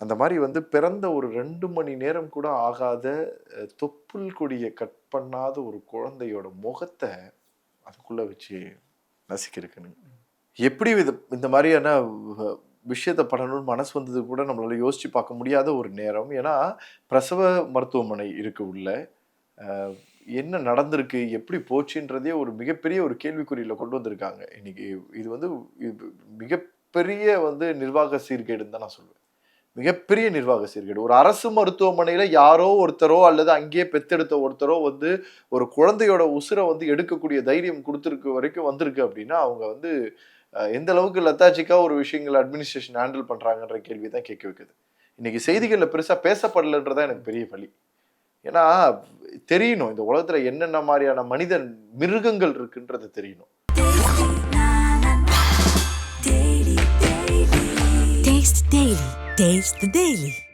அந்த மாதிரி வந்து பிறந்த ஒரு ரெண்டு மணி நேரம் கூட ஆகாத தொப்புள் கொடியை கட் பண்ணாத ஒரு குழந்தையோட முகத்தை அதுக்குள்ளே வச்சு நசிக்கிருக்கணுங்க எப்படி இது இந்த மாதிரியான விஷயத்தை பண்ணணும்னு மனசு வந்தது கூட நம்மளால் யோசித்து பார்க்க முடியாத ஒரு நேரம். ஏன்னா பிரசவ மருத்துவமனை இருக்கு உள்ள. என்ன நடந்திருக்கு எப்படி போச்சுன்றதே ஒரு மிகப்பெரிய ஒரு கேள்விக்குறியில் கொண்டு வந்திருக்காங்க. இன்னைக்கு இது வந்து மிகப்பெரிய வந்து நிர்வாக சீர்கேடுன்னு தான் நான் சொல்லுவேன் மிகப்பெரிய நிர்வாக சீர்கேடு ஒரு அரசு மருத்துவமனையில் யாரோ ஒருத்தரோ அல்லது அங்கேயே பெத்தெடுத்த ஒருத்தரோ வந்து ஒரு குழந்தையோட உசுரை வந்து எடுக்கக்கூடிய தைரியம் கொடுத்துருக்கு வரைக்கும் வந்திருக்கு அப்படின்னா அவங்க வந்து எந்த அளவுக்கு லத்தாச்சிக்கா ஒரு விஷயங்களை அட்மினிஸ்ட்ரேஷன் ஹேண்டில் பண்ணுறாங்கன்ற கேள்வி தான் கேட்க வைக்குது. இன்னைக்கு செய்திகளில் பெருசாக பேசப்படலன்றதான் எனக்கு பெரிய வழி ஏன்னா தெரியணும். இந்த உலகத்தில் என்னென்ன மாதிரியான மனிதன் மிருகங்கள் இருக்குன்றது தெரியணும். Taste the Daily.